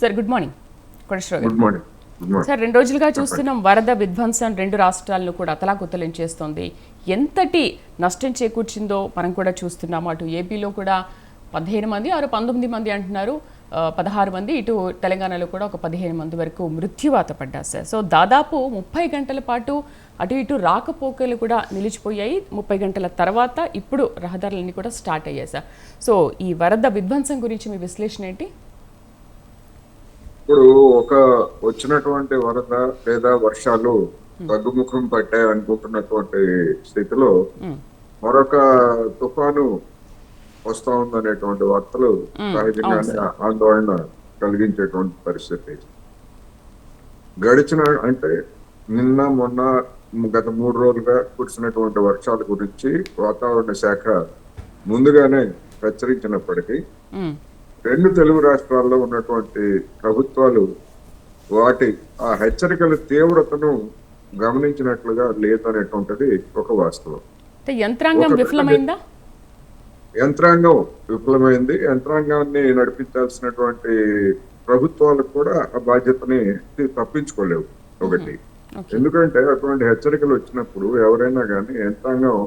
Sir good morning. Good morning. Sir రెండు రోజులుగా చూస్తున్నాం వరద విధ్వంసం రెండు రాష్ట్రాలను కూడా అతలాకుతలం చేస్తోంది. ఎంతటి నష్టం చేకూర్చిందో మనం కూడా చూస్తున్నాం. అటు ఏపీలో కూడా పదిహేను మంది ఆరు పంతొమ్మిది మంది అంటున్నారు. పదహారు మంది ఇటు తెలంగాణలో కూడా ఒక పదిహేను మంది వరకు మృత్యువాత పడ్డారు సార్. సో దాదాపు ముప్పై గంటల పాటు అటు ఇటు రాకపోకలు కూడా నిలిచిపోయాయి. ముప్పై గంటల తర్వాత ఇప్పుడు రహదారులన్నీ కూడా స్టార్ట్ అయ్యాయి సార్. సో ఈ వరద విధ్వంసం గురించి మీ విశ్లేషణ ఏంటి? ఇప్పుడు ఒక వచ్చినటువంటి వరద లేదా వర్షాలు తగ్గుముఖం పట్టాయి అనుకుంటున్నటువంటి స్థితిలో. మరొక తుఫాను వస్తా ఉందనేటువంటి వార్తలు సహజంగానే ఆందోళన కలిగించేటువంటి పరిస్థితి గడిచిన అంటే నిన్న మొన్న గత మూడు రోజులుగా కురిసినటువంటి వర్షాల గురించి వాతావరణ శాఖ ముందుగానే హెచ్చరించినప్పటికీ. రెండు తెలుగు రాష్ట్రాల్లో ఉన్నటువంటి ప్రభుత్వాలు వాటి ఆ హెచ్చరికల తీవ్రతను గమనించినట్లుగా లేదనేటువంటిది ఒక వాస్తవం. యంత్రాంగం విఫలమైందా? యంత్రాంగం విఫలమైంది. యంత్రాంగాన్ని నడిపించాల్సినటువంటి ప్రభుత్వాలకు కూడా ఆ బాధ్యతని తప్పించుకోలేవు ఒకటి. ఎందుకంటే అటువంటి హెచ్చరికలు వచ్చినప్పుడు ఎవరైనా కానీ యంత్రాంగం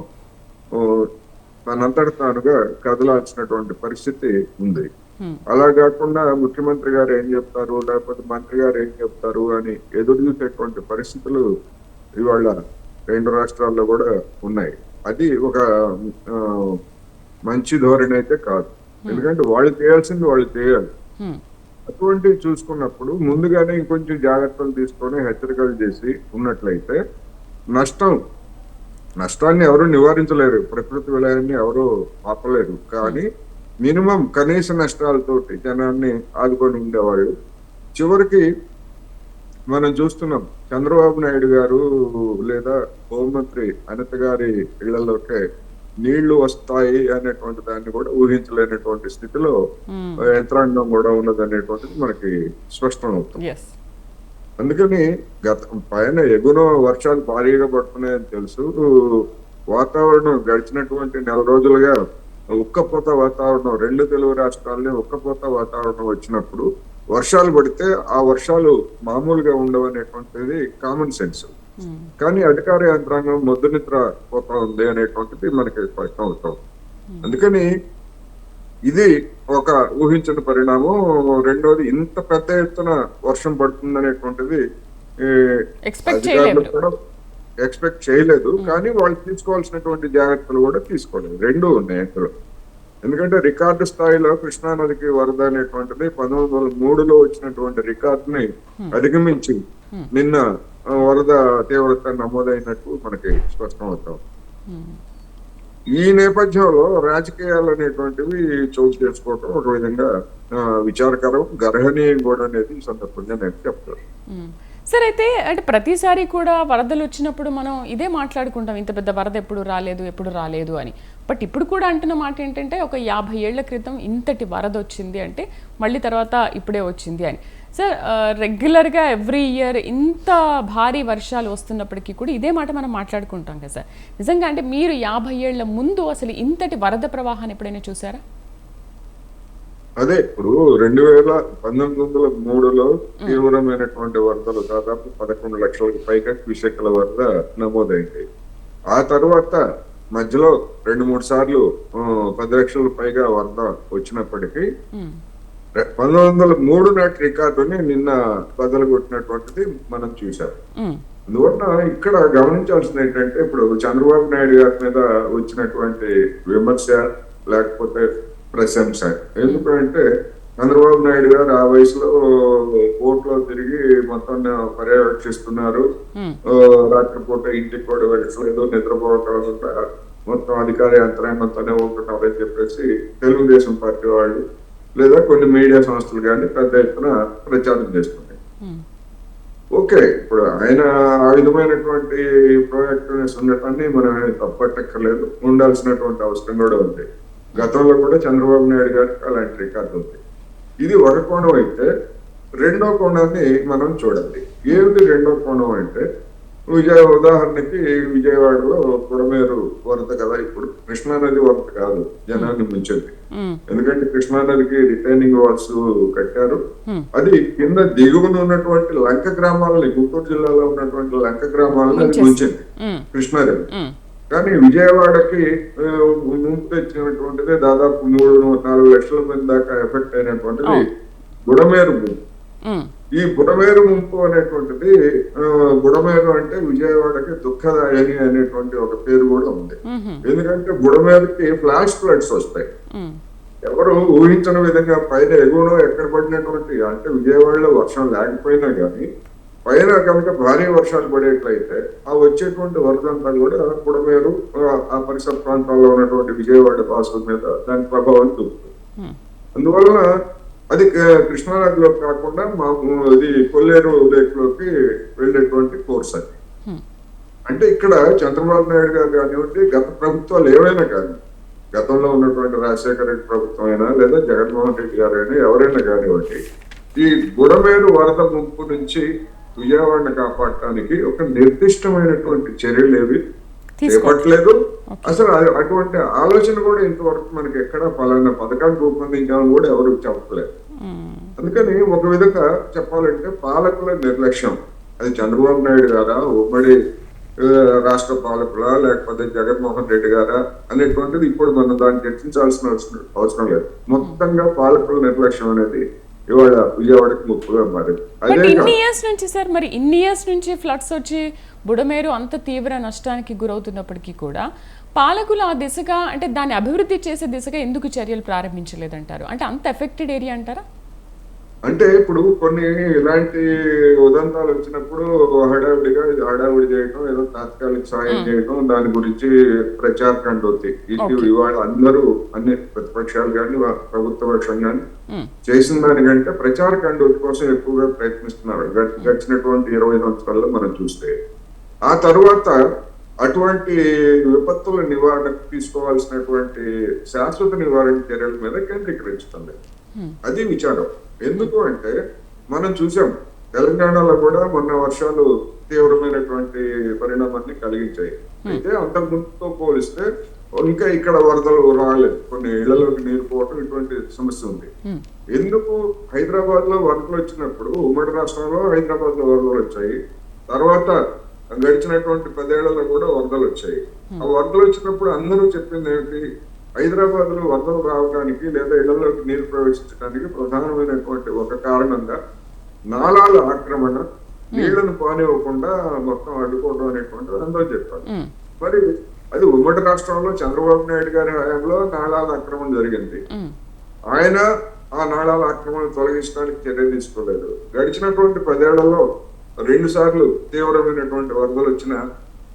తనంతట తానుగా కదలాల్సినటువంటి పరిస్థితి ఉంది. అలా కాకుండా ముఖ్యమంత్రి గారు ఏం చెప్తారు? లేకపోతే మంత్రి గారు ఏం చెప్తారు? అని ఎదురు చూసేటువంటి పరిస్థితులు ఇవాళ రెండు రాష్ట్రాల్లో కూడా ఉన్నాయి. అది ఒక మంచి ధోరణి అయితే కాదు. ఎందుకంటే వాళ్ళు చేయాల్సింది వాళ్ళు చేయాలి. అటువంటివి చూసుకున్నప్పుడు ముందుగానే ఇంకొంచెం జాగ్రత్తలు తీసుకొని హెచ్చరికలు చేసి ఉన్నట్లయితే నష్టం నష్టాన్ని ఎవరు నివారించలేరు. ప్రకృతి విలయాన్ని ఎవరు ఆపలేరు. కానీ మినిమం కనీస నష్టాలతోటి జనాన్ని ఆదుకొని ఉండేవాళ్ళు చివరికి మనం చూస్తున్నాం చంద్రబాబు నాయుడు గారు లేదా హోంమంత్రి అనిత గారి ఇళ్ళలోకే నీళ్ళు వస్తాయి అనేటువంటి దాన్ని కూడా ఊహించలేనటువంటి స్థితిలో. యంత్రాంగం కూడా ఉన్నదనేటువంటిది మనకి స్పష్టం అవుతుంది. అందుకని గత పైన ఎగున వర్షాలు భారీగా పడుతున్నాయని తెలుసు. వాతావరణం గడిచినటువంటి నెల రోజులుగా ఉక్కపోత వాతావరణం రెండు తెలుగు రాష్ట్రాల్లో ఉక్కపోత వాతావరణం వచ్చినప్పుడు వర్షాలు పడితే ఆ వర్షాలు మామూలుగా ఉండవనేటువంటిది కామన్ సెన్స్ కానీ అధికార యంత్రాంగం మొద్దు నిద్ర పోతా ఉంది అనేటువంటిది మనకి స్పష్టం అవుతాం అందుకని ఇది ఒక ఊహించిన పరిణామం. రెండోది ఇంత పెద్ద ఎత్తున వర్షం ఎక్స్పెక్ట్ అధికారులు చేయలేము. కూడా ఎక్స్పెక్ట్ చేయలేదు కానీ వాళ్ళు తీసుకోవాల్సినటువంటి జాగ్రత్తలు కూడా తీసుకోలేదు. రెండు ఉన్నాయి అందులో ఎందుకంటే రికార్డు స్థాయిలో కృష్ణా నదికి వరద అనేటువంటిది పంతొమ్మిది వందల మూడులో వచ్చినటువంటి రికార్డుని అధిగమించి నిన్న ఆ, వరద తీవ్రత నమోదైనట్టు మనకి స్పష్టం అవుతాం ఈ నేపథ్యంలో రాజకీయాలు అనేటువంటివి చోటు చేసుకోవడం ఒక విధంగా విచారకరం గర్హనీయం కూడా అనేది ఈ సందర్భంగా నేను చెప్తాను. సరే అయితే అంటే ప్రతిసారి కూడా వరదలు వచ్చినప్పుడు మనం ఇదే మాట్లాడుకుంటాం ఇంత పెద్ద వరద ఎప్పుడు రాలేదు ఎప్పుడు రాలేదు అని. బట్ ఇప్పుడు కూడా అంటున్న మాట ఏంటంటే ఒక యాభై ఏళ్ళ క్రితం ఇంతటి వరద వచ్చింది అంటే మళ్ళీ తర్వాత ఇప్పుడే వచ్చింది అని. సార్ రెగ్యులర్గా ఎవ్రీ ఇయర్ ఇంత భారీ వర్షాలు వస్తున్నప్పటికీ కూడా ఇదే మాట మనం మాట్లాడుకుంటాం కదా సార్. నిజంగా అంటే మీరు యాభై ఏళ్ళ ముందు అసలు ఇంతటి వరద ప్రవాహాన్ని ఎప్పుడైనా చూసారా? అదే ఇప్పుడు రెండు వేల పంతొమ్మిది వందల మూడులో తీవ్రమైనటువంటి వరదలు దాదాపు పదకొండు లక్షలకు పైగా క్యూసెక్ల వరద నమోదైంది. ఆ తర్వాత మధ్యలో రెండు మూడు సార్లు పది లక్షల పైగా వరద వచ్చినప్పటికీ పంతొమ్మిది వందల మూడు నాటి రికార్డుని నిన్న బదలు కొట్టినటువంటిది మనం చూసాం. అందువల్ల ఇక్కడ గమనించాల్సింది ఏంటంటే ఇప్పుడు చంద్రబాబు నాయుడు గారి మీద వచ్చినటువంటి విమర్శ లేకపోతే ప్రశంస. ఎందుకంటే చంద్రబాబు నాయుడు గారు ఆ వయసులో కోర్టులో తిరిగి మొత్తం పర్యవేక్షిస్తున్నారు. ఆ, రాత్రిపూట ఇంటికి కూడా వెళ్ళలేదు నిద్రపోవటం మొత్తం అధికార యంత్రాంగంతోనే ఉంటున్నారు అని చెప్పేసి తెలుగుదేశం పార్టీ వాళ్ళు లేదా కొన్ని మీడియా సంస్థలు కానీ పెద్ద ఎత్తున ప్రచారం చేస్తున్నాయి. మ్మ్. ఓకే ఇప్పుడు ఆయన ఆ విధమైనటువంటి ప్రోయాక్టివ్నెస్ ఉండటాన్ని మనం తప్పట్టక్కర్లేదు. ఉండాల్సినటువంటి అవసరం కూడా ఉంది. గతంలో కూడా చంద్రబాబు నాయుడు గారికి అలాంటి రికార్డు ఉంది ఇది ఒక కోణం అయితే రెండో కోణాన్ని మనం చూడాలి ఏమిటి రెండో కోణం అంటే విజయ ఉదాహరణకి విజయవాడలో బుడమేరు వరద కదా ఇప్పుడు. కృష్ణానది వరద కాదు జనాన్ని ముంచింది. ఎందుకంటే కృష్ణానదికి రిటైనింగ్ వాల్స్ కట్టారు. అది కింద దిగువన ఉన్నటువంటి లంక గ్రామాలని గుంటూరు జిల్లాలో ఉన్నటువంటి లంక గ్రామాలను అది. ముంచింది కృష్ణానది కానీ విజయవాడకి ముంపు తెచ్చినటువంటిది దాదాపు మూడు నాలుగు లక్షల మంది దాకా ఎఫెక్ట్ అయినటువంటిది. బుడమేరు ముంపు. ఈ బుడమేరు ముంపు అనేటువంటిది బుడమేరు అంటే విజయవాడకి దుఃఖదాయని అనేటువంటి ఒక పేరు కూడా ఉంది. ఎందుకంటే బుడమేరుకి ఫ్లాష్ ఫ్లడ్స్ వస్తాయి. ఎవరు ఊహించిన విధంగా పైన ఎగువనో ఎక్కడ పడినటువంటి అంటే విజయవాడలో వర్షం లేకపోయినా కానీ పైన కనుక భారీ వర్షాలు పడేట్లయితే ఆ వచ్చేటువంటి వరద అంతా కూడా బుడమేరు ఆ, ఆ పరిసర ప్రాంతాల్లో ఉన్నటువంటి విజయవాడ వాసుల మీద దాని ప్రభావం చూపుతుంది. అందువలన అది కృష్ణానదిలో కాకుండా మా ఇది కొల్లేరు లేక్లోకి వెళ్ళేటువంటి కోర్స్ అది. అంటే ఇక్కడ చంద్రబాబు నాయుడు గారు కానివ్వండి గత ప్రభుత్వాలు ఏవైనా కానీ గతంలో ఉన్నటువంటి రాజశేఖర రెడ్డి ప్రభుత్వం అయినా లేదా జగన్మోహన్ రెడ్డి గారు అయినా ఎవరైనా కానివ్వండి ఈ బుడమేరు వరద ముంపు నుంచి విజయవాడని కాపాడటానికి ఒక నిర్దిష్టమైనటువంటి చర్యలు ఏవి? చేపట్టలేదు అసలు అటువంటి ఆలోచన కూడా ఇంతవరకు మనకి ఎక్కడ పలానా పథకాలు రూపొందించాలని కూడా ఎవరు చెప్పలేదు. అందుకని ఒక విధంగా చెప్పాలంటే పాలకుల నిర్లక్ష్యం. అది చంద్రబాబు నాయుడు గారా ఉమ్మడి రాష్ట్ర పాలకుల లేకపోతే జగన్మోహన్ రెడ్డి గారా అనేటువంటిది ఇప్పుడు మనం దాన్ని చర్చించాల్సిన అవసరం లేదు. మొత్తంగా పాలకుల నిర్లక్ష్యం అనేది ఇవాళ విజయవాడకి ముప్పుగా మారింది బట్ అదే ఇన్ని ఇయర్స్ నుంచి సార్ మరి ఇన్ని ఇయర్స్ నుంచి ఫ్లడ్స్ వచ్చి బుడమేరు అంత తీవ్ర నష్టానికి గురవుతున్నప్పటికీ కూడా పాలకులు ఆ దిశగా అంటే దాన్ని అభివృద్ధి చేసే దిశగా ఎందుకు చర్యలు ప్రారంభించలేదంటారు? అంటే అంత ఎఫెక్టెడ్ ఏరియా అంటారా? అంటే ఇప్పుడు కొన్ని ఇలాంటి ఉదంతాలు వచ్చినప్పుడు హడావిడిగా హడావిడి చేయటం ఏదో తాత్కాలిక సాయం చేయటం దాని గురించి ప్రచార కండోతి ఇది. ఇవాళ అందరూ అన్ని ప్రతిపక్షాలు కానీ ప్రభుత్వ పక్షం కానీ చేసిన దానికంటే ప్రచార కండోతి కోసం ఎక్కువగా ప్రయత్నిస్తున్నారు. గడిచినటువంటి ఇరవై సంవత్సరాల్లో మనం చూస్తే. ఆ తరువాత అటువంటి విపత్తుల నివారణకు తీసుకోవాల్సినటువంటి శాశ్వత నివారణ చర్యల మీద కేంద్రీకరించుతుంది అది విచారం. ఎందుకు అంటే మనం చూసాం తెలంగాణలో కూడా మొన్న వర్షాలు తీవ్రమైనటువంటి పరిణామాన్ని కలిగించాయి. అయితే అంతకు ముందుతో పోలిస్తే ఇంకా ఇక్కడ వరదలు రాలేదు. కొన్ని ఇళ్ళలోకి నీరు పోవటం ఇటువంటి సమస్య ఉంది. ఉమ్, ఎందుకు? హైదరాబాద్లో వరదలు వచ్చినప్పుడు ఉమ్మడి రాష్ట్రంలో హైదరాబాద్లో వరదలు వచ్చాయి. తర్వాత గడిచినటువంటి పదేళ్ళలో కూడా వరదలు వచ్చాయి. ఆ వరదలు వచ్చినప్పుడు అందరూ చెప్పింది ఏంటి హైదరాబాద్లో వరదలు రావడానికి లేదా ఇళ్ళలోకి నీరు ప్రవేశించడానికి ప్రధానమైనటువంటి ఒక కారణంగా నాలాల ఆక్రమణ నీళ్ళను పానివ్వకుండా మొత్తం అడ్డుకోవడం అనేటువంటిది అందరూ చెప్పారు. మరి అది ఉమ్మడి రాష్ట్రంలో చంద్రబాబు నాయుడు గారి హయాంలో నాలాల ఆక్రమణ జరిగింది. ఆయన ఆ నాళాల ఆక్రమణ తొలగించడానికి చర్య తీసుకోలేదు. గడిచినటువంటి పదేళ్ళలో రెండు సార్లు తీవ్రమైనటువంటి వరదలు వచ్చిన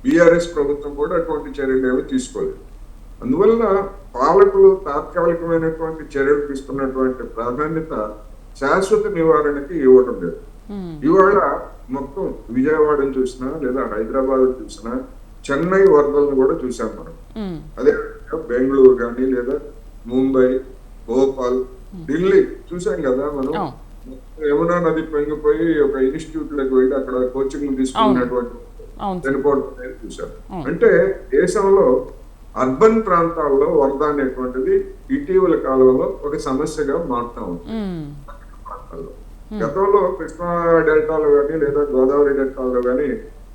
బీఆర్ఎస్ ప్రభుత్వం కూడా అటువంటి చర్యలు ఏమీ తీసుకోలేదు. అందువల్ల పాలకులు తాత్కాలికమైనటువంటి చర్యలు తీసుకున్నటువంటి ప్రాధాన్యత శాశ్వత నివారణకి ఇవ్వడం లేదు. ఉమ్, ఇవాళ మొత్తం విజయవాడని చూసినా లేదా హైదరాబాద్ చూసినా చెన్నై వరదలను కూడా చూసాం మనం. ఉమ్, అదే బెంగళూరు కానీ లేదా ముంబై భోపాల్ ఢిల్లీ చూసాం కదా మనం. అవును. యమునా నది పొంగిపోయి ఒక ఇన్స్టిట్యూట్లకు వెళ్ళి అక్కడ కోచింగ్ తీసుకున్నటువంటి. చనిపోవడం చూసాం. అంటే దేశంలో అర్బన్ ప్రాంతాల్లో వరద అనేటువంటిది ఇటీవల కాలంలో ఒక సమస్యగా మారుతా ఉంది. ప్రాంతాల్లో. గతంలో కృష్ణా డెల్టాలో కానీ లేదా గోదావరి డెల్టాలో కానీ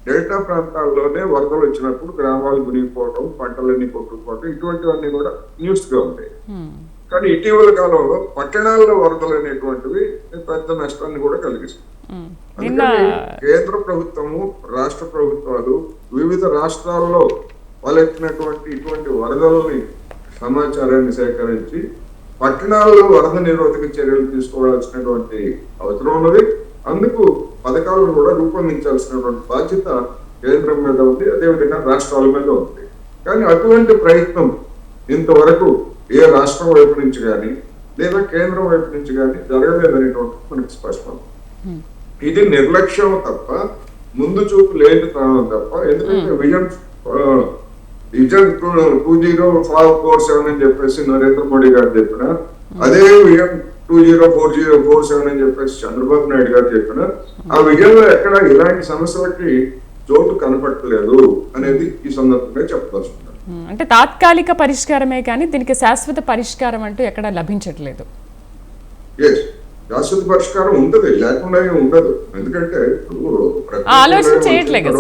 డెల్టా ప్రాంతాల్లోనే వరదలు వచ్చినప్పుడు గ్రామాలు మునిగిపోవడం పంటలన్నీ కొట్టుకుపోవడం ఇటువంటివన్నీ కూడా న్యూస్గా ఉంటాయి కానీ ఇటీవల కాలంలో పట్టణాల్లో వరదలు అనేటువంటివి పెద్ద నష్టాన్ని కూడా అందుకని కేంద్ర ప్రభుత్వము రాష్ట్ర ప్రభుత్వాలు వివిధ రాష్ట్రాల్లో వాళ్ళెత్తినటువంటి ఇటువంటి వరదలని సమాచారాన్ని సేకరించి పట్టణాల్లో వరద నిరోధక చర్యలు తీసుకోవాల్సినటువంటి అవసరం ఉన్నది. అందుకు పథకాలను కూడా రూపొందించాల్సినటువంటి బాధ్యత కేంద్రం మీద ఉంది అదేవిధంగా రాష్ట్రాల మీద ఉంది. కానీ అటువంటి ప్రయత్నం ఇంతవరకు ఏ రాష్ట్రం వైపు నుంచి కానీ లేదా కేంద్రం వైపు నుంచి కానీ జరగలేదనేటువంటి మనకి స్పష్టం. ఇది నిర్లక్ష్యం తప్ప ముందు చూపు లేని తనం తప్ప ఎందుకంటే vision vision two zero five four seven అని చెప్పేసి నరేంద్ర మోడీ గారు చెప్పిన అదే vision two zero four zero four seven అని చెప్పేసి చంద్రబాబు నాయుడు గారు చెప్పిన ఆ విజన్లో ఎక్కడ ఇలాంటి సమస్యలకి చోటు కనపట్టలేదు అనేది ఈ సందర్భంగా చెప్పదలుచుకున్నాను. అంటే తాత్కాలిక పరిష్కారమే కానీ దీనికి శాశ్వత పరిష్కారం అంటూ ఎక్కడ లభించట్లేదు. శాశ్వత పరిష్కారం ఉంటది లేకుండా ఉండదు. ఎందుకంటే ఆలోచన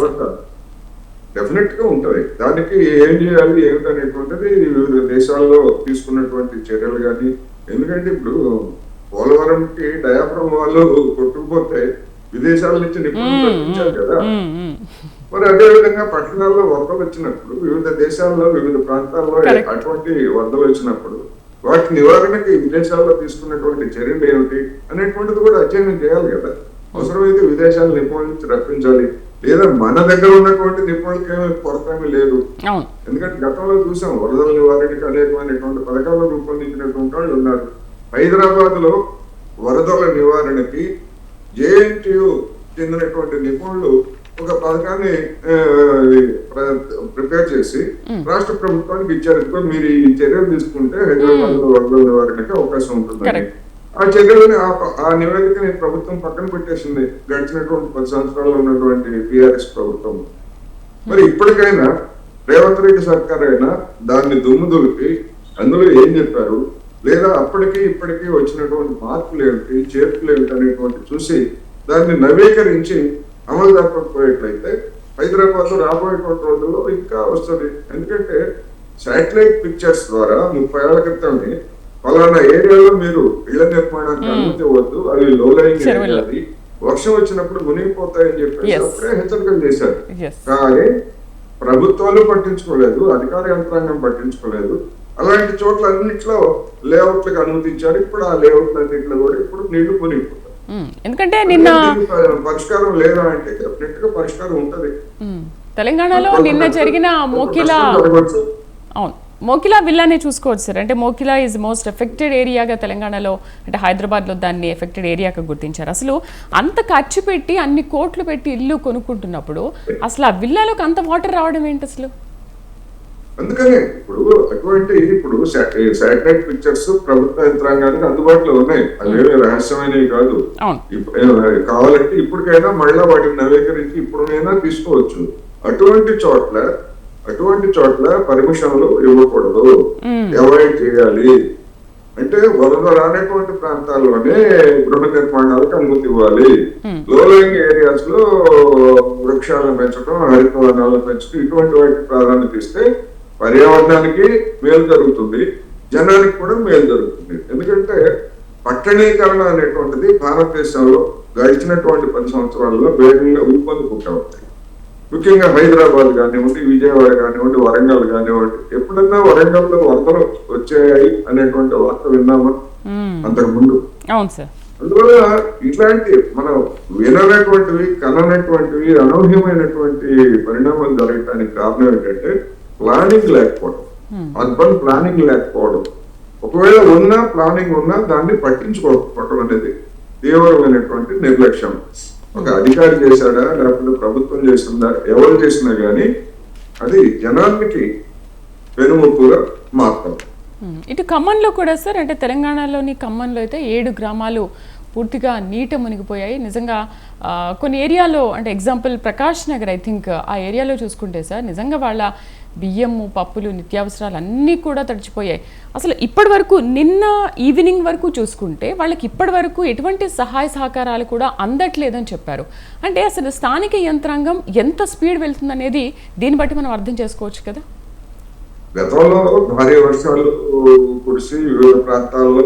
ఒక్కరు చేయట్లే కదా వచ్చిన తర్వాత డెఫినెట్గా ఉంటది. దానికి ఏం చేయాలి ఏమిటనేటువంటిది వివిధ దేశాల్లో తీసుకున్నటువంటి చర్యలు కానీ ఎందుకంటే ఇప్పుడు పోలవరంకి డయాఫ్రమ్ వాళ్ళు కొట్టుకుపోతే విదేశాల నుంచి నిపుణులు కదా. మరి అదే విధంగా పట్టణాల్లో వరదలు వచ్చినప్పుడు వివిధ దేశాల్లో వివిధ ప్రాంతాల్లో. అటువంటి వరదలు వచ్చినప్పుడు వాటి నివారణకి విదేశాల్లో తీసుకున్నటువంటి చర్యలు ఏమిటి అనేటువంటిది కూడా అధ్యయనం చేయాలి కదా. అవసరమైతే విదేశాల నిపుణుల నుంచి రప్పించాలి. లేదా మన దగ్గర ఉన్నటువంటి నిపుణులకి ఏమీ కొరత ఏమీ లేదు ఎందుకంటే గతంలో చూసాం వరదల నివారణకి అనేకమైనటువంటి పథకాలు రూపొందించినటువంటి వాళ్ళు ఉన్నారు. హైదరాబాద్లో వరదల నివారణకి జేఎన్టీయు చెందినటువంటి నిపుణులు ఒక పథకాన్ని ప్రిపేర్ చేసి రాష్ట్ర ప్రభుత్వానికి ఇచ్చారు. మీరు ఈ చర్యలు తీసుకుంటే హైదరాబాద్లో వరదల నివారణకి అవకాశం Correct. ఆ చర్యలని ఆ- ఆ నివేదికని ప్రభుత్వం పక్కన పెట్టేసింది. గడిచినటువంటి పది సంవత్సరాల్లో ఉన్నటువంటి టిఆర్ఎస్ ప్రభుత్వం. మరి ఇప్పటికైనా రేవంత్ రెడ్డి సర్కార్ అయినా దాన్ని దుమ్ము దులిపి అందులో ఏం చెప్పారు? లేదా అప్పటికి ఇప్పటికీ వచ్చినటువంటి మార్పులు ఏమిటి చేర్పులు ఏమిటి అనేటువంటి చూసి దాన్ని నవీకరించి అమలు జరపకపోయేట్లయితే హైదరాబాద్లో రాబోయేటువంటి రోజుల్లో ఇంకా వస్తుంది. ఎందుకంటే శాటిలైట్ పిక్చర్స్ ద్వారా ముప్పై ఏళ్ళ క్రితమే ఫలానా ఏరియాలో మీరు ఇళ్ళ నిర్మాణానికి అనుమతి ఇవ్వద్దు అవి లో లైంగ్ చెరువుల్లో. అది. వర్షం వచ్చినప్పుడు మునిగిపోతాయని చెప్పేసి. అప్పుడే హెచ్చరికలు చేశారు. కానీ ప్రభుత్వాలు పట్టించుకోలేదు అధికార యంత్రాంగం పట్టించుకోలేదు. అలాంటి చోట్ల అన్నింటిలో లేఅవుట్లకు అనుమతించారు. ఇప్పుడు ఆ లేఅవుట్ల అన్నింటిలో కూడా ఇప్పుడు నీళ్ళు మునిగిపోతాయి. ఎందుకంటే నిన్న పరిష్కారం లేదా అంటే డెఫినెట్గా పరిష్కారం ఉంటది. తెలంగాణలో నిన్న జరిగిన మోకిలా. అవును. మోకిలా విల్లానే చూసుకోవచ్చు సార్. అంటే మోకిలా ఈజ్ మోస్ట్ ఎఫెక్టెడ్ ఏరియాగా తెలంగాణలో అంటే హైదరాబాద్లో దాన్ని ఎఫెక్టెడ్ ఏరియాగా గుర్తించారు. అసలు అంత ఖర్చు పెట్టి అన్ని కోట్లు పెట్టి ఇల్లు కొనుక్కుంటున్నప్పుడు అసలు ఆ విల్లాలోకి అంత వాటర్ రావడం ఏంటి అసలు? అందుకనే ఇప్పుడు అటువంటి ఇప్పుడు శాటిలైట్ పిక్చర్స్ ప్రభుత్వ యంత్రాంగానికి అందుబాటులో ఉన్నాయి. అవేమి రహస్యమైనవి కాదు. కావాలంటే ఇప్పటికైనా మళ్ళా వాటిని నవీకరించి ఇప్పుడునైనా తీసుకోవచ్చు. అటువంటి చోట్ల అటువంటి చోట్ల పర్మిషన్లు ఇవ్వకూడదు. అవాయిడ్ చేయాలి. అంటే వరద రానటువంటి ప్రాంతాల్లోనే గృహ నిర్మాణాలకు అనుమతి ఇవ్వాలి. లోలింగ్ ఏరియాస్లో వృక్షాలను పెంచడం హరితవనాలను పెంచడం ఇటువంటి వాటికి ప్రాధాన్యత ఇస్తే పర్యావరణానికి మేలు జరుగుతుంది. జనానికి కూడా మేలు జరుగుతుంది. ఎందుకంటే పట్టణీకరణ అనేటువంటిది భారతదేశంలో గడిచినటువంటి పది సంవత్సరాల్లో వేగంగా ఊపందుకుంటా ఉంటాయి ముఖ్యంగా హైదరాబాద్ కానివ్వండి విజయవాడ కానివ్వండి వరంగల్ కానివ్వండి ఎప్పుడన్నా వరంగల్లో వరదలు వచ్చాయి అనేటువంటి వార్త విన్నామా? మ్మ్. అంతకు ముందు అవును సార్. అందువల్ల ఇట్లాంటి మనం విననటువంటివి కననటువంటివి అనూహ్యమైనటువంటి పరిణామాలు జరగటానికి కారణం ఏంటంటే ప్లానింగ్ లేకపోవడం. అర్బన్ ప్లానింగ్ లేకపోవడం. ఒకవేళ ఉన్నా ప్లానింగ్ ఉన్నా దాన్ని పట్టించుకోకపోవడం అనేది తీవ్రమైనటువంటి నిర్లక్ష్యం. ఒక అధికారి చేశాడా? లేకపోతే ప్రభుత్వం చేసిందా? ఎవరు చేసినా గానీ అది జనానికి వెనుముప్పుగా మారుతాం ఇటు ఖమ్మంలో కూడా సార్ అంటే తెలంగాణలోని ఖమ్మంలో అయితే ఏడు గ్రామాలు పూర్తిగా నీట మునిగిపోయాయి. నిజంగా కొన్ని ఏరియాలో అంటే example Prakash Nagar I think ఆ ఏరియాలో చూసుకుంటే సార్ నిజంగా వాళ్ళ బియ్యము పప్పులు నిత్యావసరాలు అన్నీ కూడా తడిచిపోయాయి. అసలు ఇప్పటి వరకు నిన్న ఈవినింగ్ వరకు చూసుకుంటే వాళ్ళకి ఇప్పటి వరకు ఎటువంటి సహాయ సహకారాలు కూడా అందట్లేదని చెప్పారు. అంటే అసలు స్థానిక యంత్రాంగం ఎంత స్పీడ్ వెళ్తుందనేది దీన్ని బట్టి మనం అర్థం చేసుకోవచ్చు కదా? గతంలో భారీ వర్షాలు కురిసి వివిధ ప్రాంతాల్లో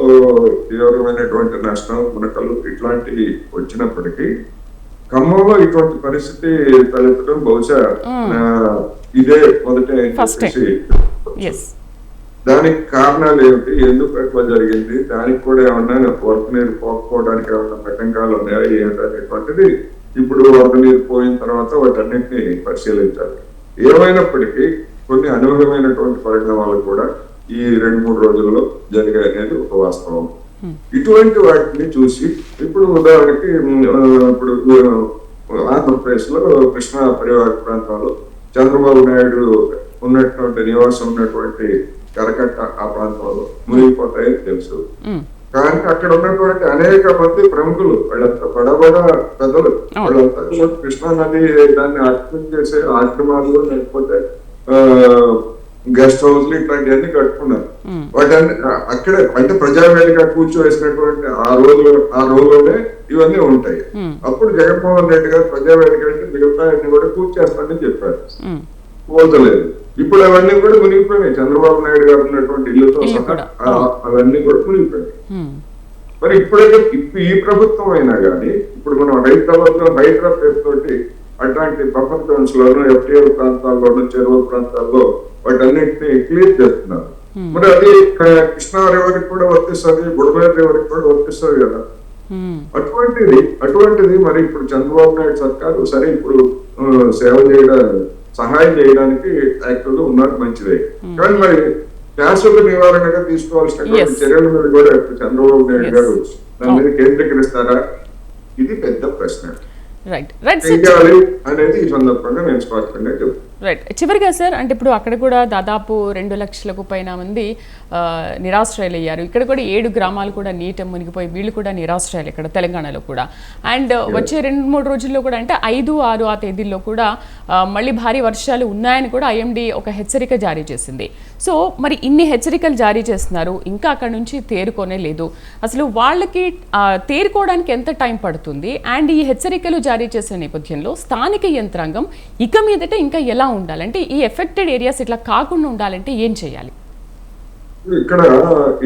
తీవ్రమైనటువంటి నష్టం మునకలు ఇట్లాంటివి వచ్చినప్పటికీ ఖమ్మంలో ఇటువంటి పరిస్థితి తలెత్తడం బహుశా ఇదే మొదట దానికి కారణాలు ఏమిటి? ఎందుకు అట్లా జరిగింది? దానికి కూడా ఏమన్నా వరద నీరు పోకపోవడానికి ఏమన్నా ఆటంకాలు ఉన్నాయా? ఏమిటి అనేటువంటిది ఇప్పుడు వరద నీరు పోయిన తర్వాత వాటన్నిటిని పరిశీలించాలి. ఏమైనప్పటికీ కొన్ని అనూహ్యమైనటువంటి పరిణామాలు కూడా ఈ రెండు మూడు రోజుల్లో జరిగాయి అనేది ఒక వాస్తవం. ఇటువంటి వాటిని చూసి ఇప్పుడు ఉదాహరణకి ఇప్పుడు ఆంధ్రప్రదేశ్లో కృష్ణా పరివార ప్రాంతాల్లో చంద్రబాబు నాయుడు ఉన్నటువంటి నివాసం ఉన్నటువంటి కరకట్ట ఆ ప్రాంతంలో మునిగిపోతాయని తెలుసు. కానీ అక్కడ ఉన్నటువంటి అనేక మంది ప్రముఖులు వాళ్ళంతా బడబడ పెద్దలు వాళ్ళంతా కృష్ణా నది దాన్ని ఆక్రమణ చేసే ఆశ్రమాలు లేకపోతే గెస్ట్ హౌస్లు ఇట్లాంటివన్నీ కట్టుకున్నారు. వాటన్ని అక్కడే అంటే ప్రజావేదిక కూర్చోవేసినటువంటి ఆ రోజు ఆ రోజులోనే ఇవన్నీ ఉంటాయి. అప్పుడు జగన్మోహన్ రెడ్డి గారు ప్రజావేదిక అంటే మిగతా అన్ని కూడా కూర్చేస్తానని చెప్పారు. ఉమ్, పోతలేదు. ఇప్పుడు అవన్నీ కూడా మునిగిపోయినాయి. చంద్రబాబు నాయుడు గారు ఉన్నటువంటి ఇల్లుతో సహా అవన్నీ కూడా మునిగిపోయినాయి. మరి ఇప్పుడైతే ఇప్పుడు ఈ ప్రభుత్వం అయినా కానీ ఇప్పుడు మనం హైదరాబాద్లో హైదరాబాద్ తోటి అట్లాంటి బఫర్ జోన్స్ లోను ఎఫ్టీఎల్ ప్రాంతాల్లోను చెరువు ప్రాంతాల్లో వాటన్నిటిని క్లియర్ చేస్తున్నారు. మరి అది కృష్ణా రివర్కి కూడా వర్తిస్తుంది బుడమేరు రివర్కి కూడా వర్తిస్తుంది కదా. అటువంటిది అటువంటిది మరి ఇప్పుడు చంద్రబాబు నాయుడు సర్కారు సరే ఇప్పుడు సేవ చేయడం సహాయం చేయడానికి యాక్టివ్గా ఉన్నారు మంచిదే. కానీ మరి శాశ్వత నివారణగా తీసుకోవాల్సిన. చర్యల మీద కూడా ఇప్పుడు చంద్రబాబు నాయుడు. గారు దాని మీద కేంద్రీకరిస్తారా? ఇది పెద్ద ప్రశ్న. అనేది ఈ సందర్భంగా నేను స్పష్టంగా చెప్తాను రైట్ చివరిగా సార్ అంటే ఇప్పుడు అక్కడ కూడా దాదాపు రెండు లక్షలకు పైన మంది ఆ, నిరాశ్రయులు అయ్యారు ఇక్కడ కూడా ఏడు గ్రామాలు కూడా నీట మునిగిపోయి వీళ్ళు కూడా నిరాశ్రయాలు ఇక్కడ తెలంగాణలో కూడా. అండ్ వచ్చే రెండు మూడు రోజుల్లో కూడా అంటే ఐదు ఆరు ఆ తేదీల్లో కూడా మళ్ళీ భారీ వర్షాలు ఉన్నాయని కూడా ఐఎండి ఒక హెచ్చరిక జారీ చేసింది. సో మరి ఇన్ని హెచ్చరికలు జారీ చేస్తున్నారు. ఇంకా అక్కడ నుంచి తేరుకోనే లేదు. అసలు వాళ్ళకి తేరుకోవడానికి ఎంత టైం పడుతుంది? అండ్ ఈ హెచ్చరికలు జారీ చేసిన నేపథ్యంలో స్థానిక యంత్రాంగం ఇక మీదట ఇంకా ఎలా ఉండాలంటే ఈ ఎఫెక్టెడ్ ఏరియాస్ ఇట్లా కాకుండా ఉండాలంటే ఏం చేయాలి ఇక్కడ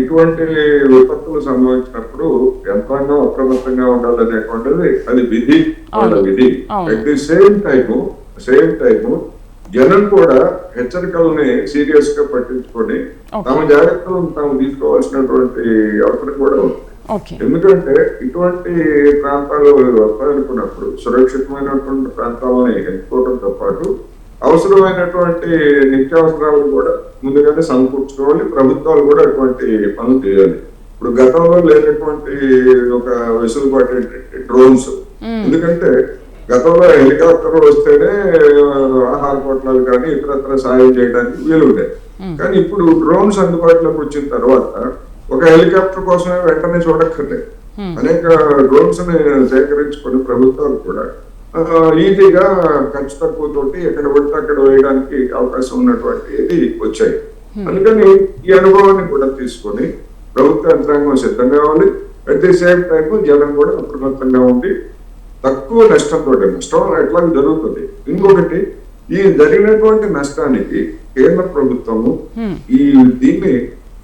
ఇటువంటి విపత్తులు సంభవించినప్పుడు యంత్రాంగం అప్రమత్తంగా ఉండాలనేటువంటిది అది విధి వాళ్ళ. విధి. At the same time same time జనం కూడా హెచ్చరికల్ని సీరియస్గా పట్టించుకొని. తమ జాగ్రత్తలను తాము తీసుకోవాల్సినటువంటి అవసరం కూడా ఉంది ఎందుకంటే ఇటువంటి ప్రాంతాలు వస్తాయనుకున్నప్పుడు సురక్షితమైనటువంటి ప్రాంతాలని ఎంచుకోవడంతో పాటు అవసరమైనటువంటి నిత్యావసరాలు కూడా ముందుగానే సమకూర్చుకోవాలి. ప్రభుత్వాలు కూడా అటువంటి పనులు చేయాలి. ఇప్పుడు గతంలో లేనటువంటి ఒక వెసులుబాటు ఏంటంటే డ్రోన్స్. ఎందుకంటే గతంలో హెలికాప్టర్ వస్తేనే ఆహార పొట్లాలు కానీ ఇతరత్ర సాయం చేయడానికి వీలుండే. కానీ ఇప్పుడు డ్రోన్స్ అందుబాటులోకి వచ్చిన తర్వాత ఒక హెలికాప్టర్ కోసమే వెంటనే చూడక్కర్లేదు. అనేక డ్రోన్స్ని సేకరించుకుని ప్రభుత్వాలు కూడా ఈజీగా ఖర్చు తక్కువ తోటి ఎక్కడ పడితే అక్కడ వేయడానికి అవకాశం ఉన్నటువంటి ఇది వచ్చాయి అందుకని ఈ అనుభవాన్ని కూడా తీసుకొని ప్రభుత్వ యంత్రాంగం సిద్ధంగా కావాలి అట్ ది సేమ్ టైం జనం కూడా అప్రమత్తంగా ఉండి తక్కువ నష్టంతో నష్టం ఎట్లా జరుగుతుంది? ఇంకొకటి ఈ జరిగినటువంటి నష్టానికి కేంద్ర ప్రభుత్వము ఈ దీన్ని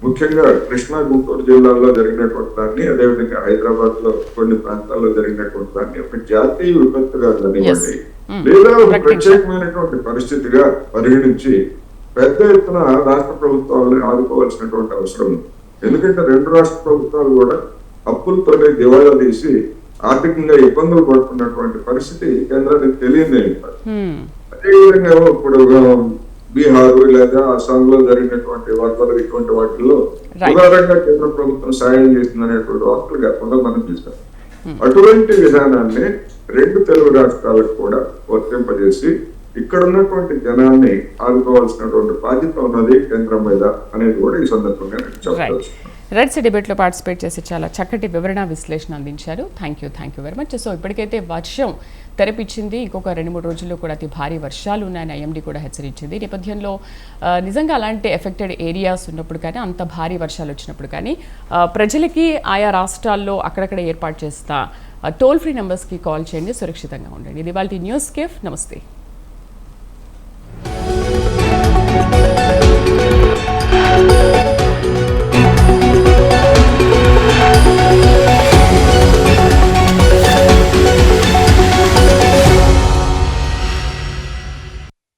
ముఖ్యంగా కృష్ణా గుంటూరు జిల్లాల్లో జరిగినటువంటి దాన్ని అదేవిధంగా హైదరాబాద్లో కొన్ని ప్రాంతాల్లో జరిగినటువంటి దాన్ని ఒక జాతీయ విపత్తుగా కానివ్వండి లేదా ఒక. ప్రత్యేకమైనటువంటి పరిస్థితిగా పరిగణించి పెద్ద ఎత్తున రాష్ట్ర ప్రభుత్వాలను ఆదుకోవాల్సినటువంటి అవసరం ఉంది ఎందుకంటే రెండు రాష్ట్ర ప్రభుత్వాలు కూడా అప్పులతోనే దివాళా తీసి ఆర్థికంగా ఇబ్బందులు పడుతున్నటువంటి పరిస్థితి కేంద్రానికి తెలియదే. హ్మ్. అదేవిధంగా ఇప్పుడు బీహార్ లేదా అస్సాంలో జరిగినటువంటి వరదలు ఇటువంటి వాటిల్లో. ఉదారంగా కేంద్ర ప్రభుత్వం సాయం చేసిందనేటువంటి వార్తలు గతంలో మనం చూసాం అటువంటి విధానాన్ని రెండు తెలుగు రాష్ట్రాలకు కూడా వర్తింపజేసి ఇక్కడ ఉన్నటువంటి జనాన్ని ఆదుకోవాల్సినటువంటి బాధ్యత ఉన్నది కేంద్రం మీద అనేది కూడా ఈ సందర్భంగా నేను రైట్ రెడ్స్ డిబేట్లో పార్టిసిపేట్ చేసి చాలా చక్కటి వివరణ విశ్లేషణ అందించారు. Thank you thank you very much so ఇప్పటికైతే వర్షం తెరపిచ్చింది ఇంకొక రెండు మూడు రోజుల్లో కూడా అతి భారీ వర్షాలు ఉన్నాయని ఐఎండీ కూడా హెచ్చరించింది. నేపథ్యంలో నిజంగా అలాంటి ఎఫెక్టెడ్ ఏరియాస్ ఉన్నప్పుడు కానీ అంత భారీ వర్షాలు వచ్చినప్పుడు కానీ ప్రజలకి ఆయా రాష్ట్రాల్లో అక్కడక్కడ ఏర్పాటు చేస్తా టోల్ ఫ్రీ నెంబర్స్కి కాల్ చేయండి. సురక్షితంగా ఉండండి. ఇది వాళ్ళ న్యూస్ కేఫ్. నమస్తే.